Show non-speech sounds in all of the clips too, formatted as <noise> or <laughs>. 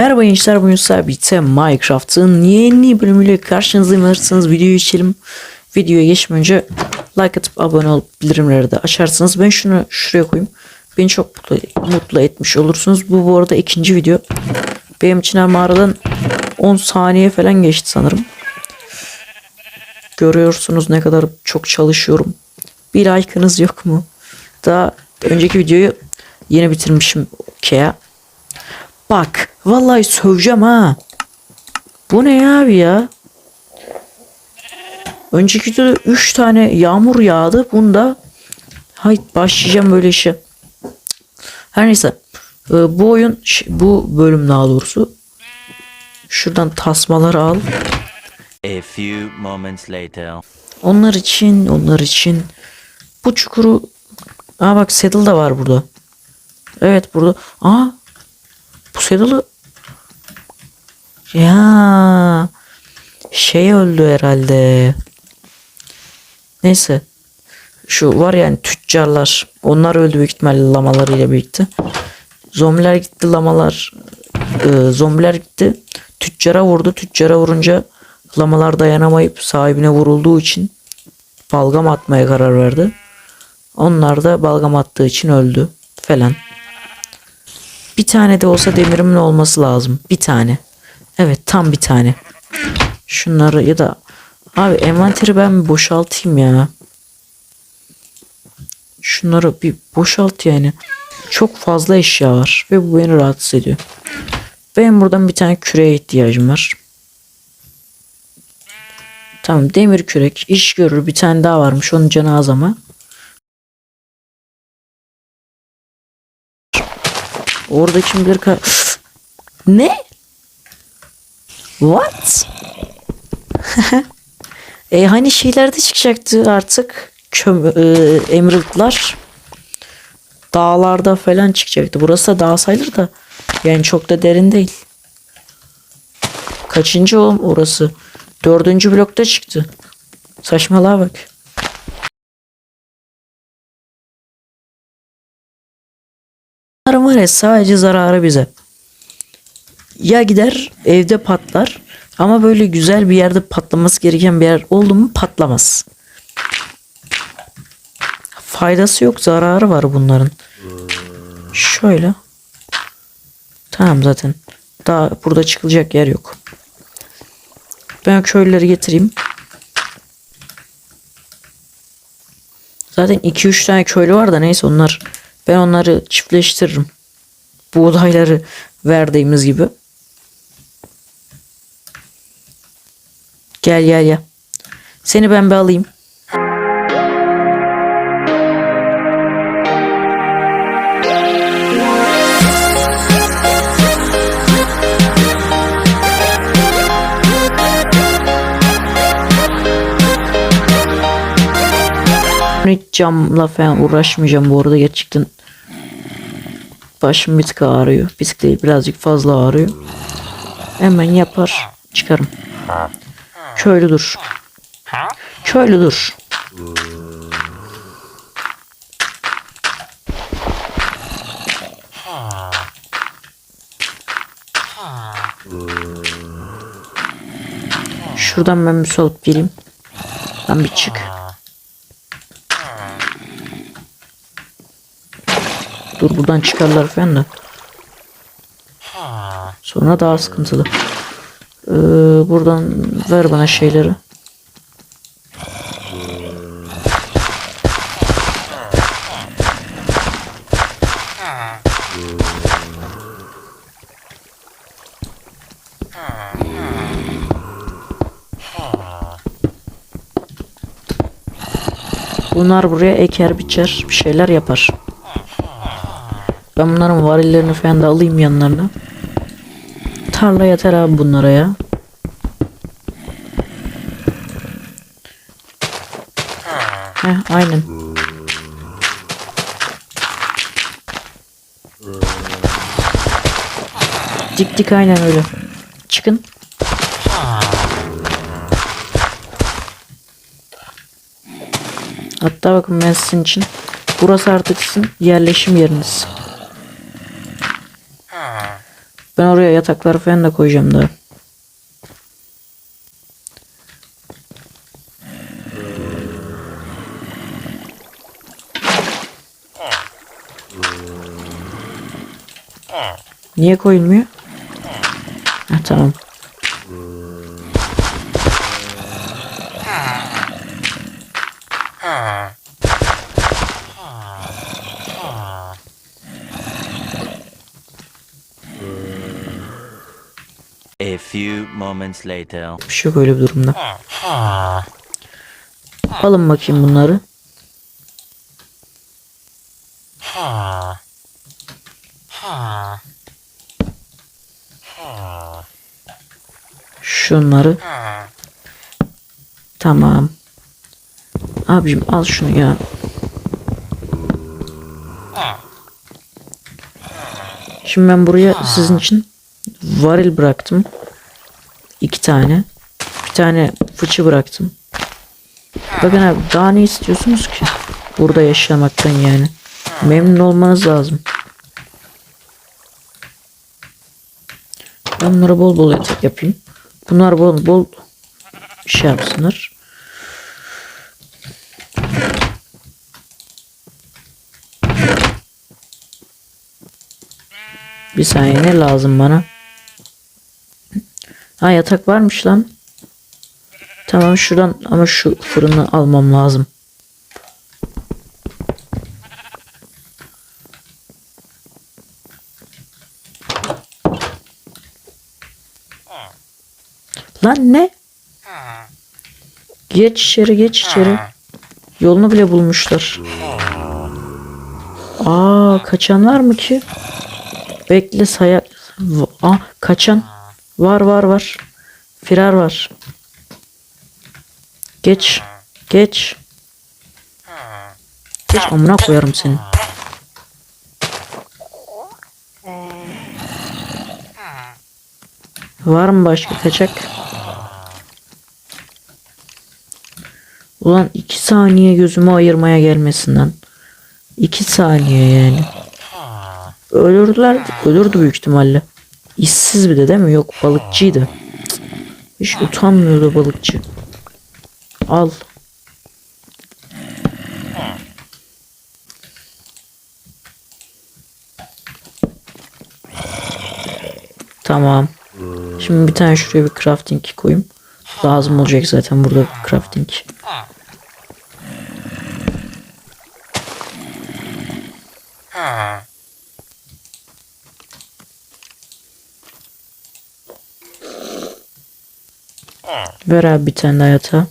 Merhaba gençler bugün sabite Minecraft'ın yeni bölümüyle karşınızdayım. Hazırsanız videoyu geçelim. Videoya geçmeden önce like atıp abone olup bildirimleri de açarsınız. Ben şunu şuraya koyayım. Beni çok mutlu, mutlu etmiş olursunuz. Bu bu arada ikinci video. Benim için her mağaradan 10 saniye falan geçti sanırım. Görüyorsunuz ne kadar çok çalışıyorum. Bir like'ınız yok mu? Daha önceki videoyu yeni bitirmişim. Kea. Bak vallahi söveceğim ha. Bu ne abi ya? Önceki videoda 3 tane yağmur yağdı. Bunda hay başlayacağım böyle işe. Her neyse. Ee, bu oyun bu bölüm daha doğrusu. Şuradan tasmaları al. A few moments later. Onlar için, onlar için bu çukuru Aa bak saddle da var burada. Evet burada. Aa bu saddle'ı ya şey öldü herhalde. Neyse. Şu var yani tüccarlar. Onlar öldü büyük ihtimalle lamalarıyla birlikte. Zombiler gitti lamalar. e, zombiler gitti. Tüccara vurdu. Tüccara vurunca lamalar dayanamayıp sahibine vurulduğu için balgam atmaya karar verdi. Onlar da balgam attığı için öldü falan. Bir tane de olsa demirimin olması lazım. Bir tane. Evet tam bir tane. Şunları ya da abi envanteri ben boşaltayım ya. Şunları bir boşalt yani. Çok fazla eşya var ve bu beni rahatsız ediyor. Benim buradan bir tane küreye ihtiyacım var. Tamam demir kürek iş görür bir tane daha varmış onun canı az ama. Orada kim bilir ka- <gasps> Ne? What? <laughs> e hani şeylerde çıkacaktı artık köm e, emerald'lar dağlarda falan çıkacaktı. Burası da dağ sayılır da yani çok da derin değil. Kaçıncı oğlum orası? Dördüncü blokta çıktı. Saçmalığa bak. Bunların var ya sadece zararı bize. Ya gider evde patlar ama böyle güzel bir yerde patlaması gereken bir yer oldu mu patlamaz. Faydası yok zararı var bunların. Şöyle. Tamam zaten. Daha burada çıkılacak yer yok. Ben köylüleri getireyim. Zaten 2-3 tane köylü var da neyse onlar. Ben onları çiftleştiririm. Buğdayları verdiğimiz gibi. Gel gel gel. Seni ben bir alayım. Hiç camla falan uğraşmayacağım bu arada gerçekten. Başım bir tık ağrıyor. Bir tık değil birazcık fazla ağrıyor. Hemen yapar çıkarım. Köylü dur. Köylü dur. Şuradan ben bir su alıp geleyim. Lan bir çık. Dur buradan çıkarlar falan da. Sonra daha sıkıntılı. Ee, buradan ver bana şeyleri. Bunlar buraya eker biçer bir şeyler yapar. Ben bunların varillerini falan da alayım yanlarına. Tarla yeter abi bunlara ya. Heh, aynen. Dik dik aynen öyle. Çıkın. Hatta bakın ben sizin için burası artık sizin yerleşim yeriniz. Ben oraya yataklar falan da koyacağım da. Niye koyulmuyor? Ha, tamam. Few moments later. Bir şey yok öyle bir durumda. Alın bakayım bunları. Şunları. Tamam. Abicim al şunu ya. Şimdi ben buraya sizin için varil bıraktım. İki tane. Bir tane fıçı bıraktım. Bakın abi daha ne istiyorsunuz ki? Burada yaşamaktan yani. Memnun olmanız lazım. Ben bunlara bol bol yapayım. Bunlar bol bol şey yapsınlar. Bir saniye ne lazım bana? Ha yatak varmış lan. Tamam şuradan ama şu fırını almam lazım. Lan ne? Geç içeri geç içeri. Yolunu bile bulmuşlar. Aa kaçan var mı ki? Bekle saya... V- Aa kaçan. Var var var. Firar var. Geç. Geç. Geç amına koyarım seni. Var mı başka kaçak? Ulan iki saniye gözümü ayırmaya gelmesin lan. İki saniye yani. Ölürdüler, ölürdü büyük ihtimalle. İşsiz bir de değil mi? Yok balıkçıydı. Hiç utanmıyordu balıkçı. Al. Tamam. Şimdi bir tane şuraya bir crafting koyayım. Lazım olacak zaten burada crafting. Ver abi bir tane daha yatağı.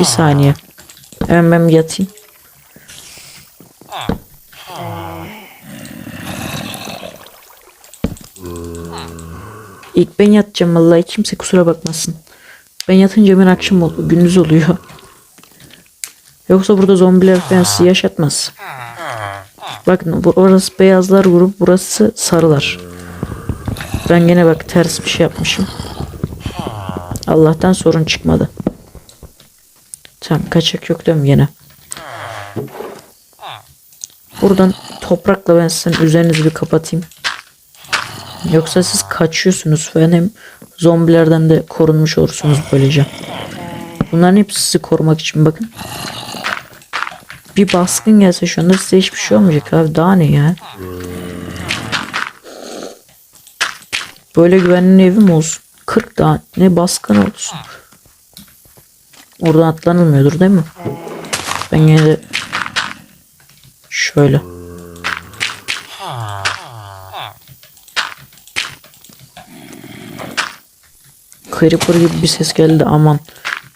Bir saniye. Hemen ben yatayım. İlk ben yatacağım vallahi kimse kusura bakmasın. Ben yatınca ben akşam ol gündüz oluyor. Yoksa burada zombiler falan sizi yaşatmaz. Bakın orası beyazlar grup burası sarılar. Ben gene bak ters bir şey yapmışım. Allah'tan sorun çıkmadı. Tamam kaçak yok mi gene? Buradan toprakla ben sizin üzerinizi bir kapatayım. Yoksa siz kaçıyorsunuz falan hem zombilerden de korunmuş olursunuz böylece. Bunların hepsi sizi korumak için bakın. Bir baskın gelse şu anda size hiçbir şey olmayacak abi daha ne ya. Böyle güvenli evim olsun. 40 daha ne baskın olsun. Oradan atlanılmıyordur değil mi? Ben yine de şöyle. Creeper gibi bir ses geldi aman.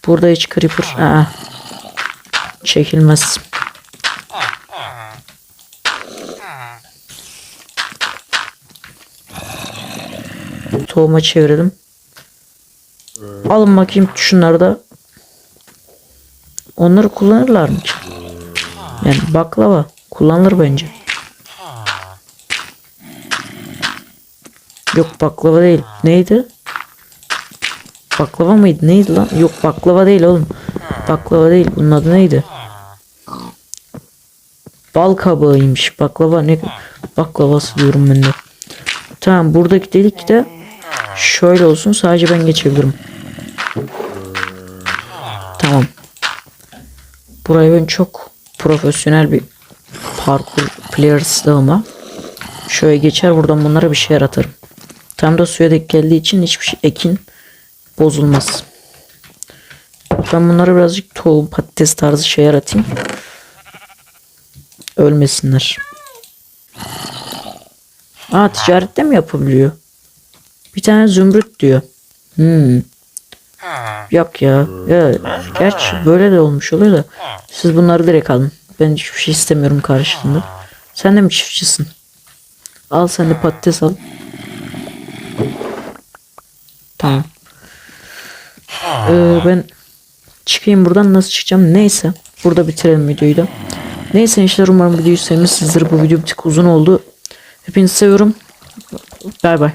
Burada hiç Creeper. Aa. Çekilmez. Tohuma çevirelim. Alın bakayım şunları da. Onları kullanırlar mı? Yani baklava kullanılır bence. Yok baklava değil. Neydi? Baklava mıydı? Neydi lan? Yok baklava değil oğlum. Baklava değil. Bunun adı neydi? Bal kabağıymış. Baklava ne? baklavası diyorum ben de. Tamam buradaki delik de şöyle olsun sadece ben geçebilirim. Tamam. Burayı ben çok profesyonel bir parkur players ama şöyle geçer buradan bunlara bir şey atarım. Tam da suya denk geldiği için hiçbir şey ekin bozulmaz. Ben bunlara birazcık tohum patates tarzı şeyler atayım. Ölmesinler. Aa ticarette mi yapabiliyor? Bir tane zümrüt diyor. Hmm. Yok ya. ya. Gerçi böyle de olmuş oluyor da. Siz bunları direkt alın. Ben hiçbir şey istemiyorum karşılığında. Sen de mi çiftçisin? Al sen de patates al. Tamam. Ee, ben çıkayım buradan nasıl çıkacağım neyse. Burada bitirelim videoyu da. Neyse gençler umarım videoyu sevmişsinizdir. Bu video bir tık uzun oldu. Hepinizi seviyorum. Bay bay.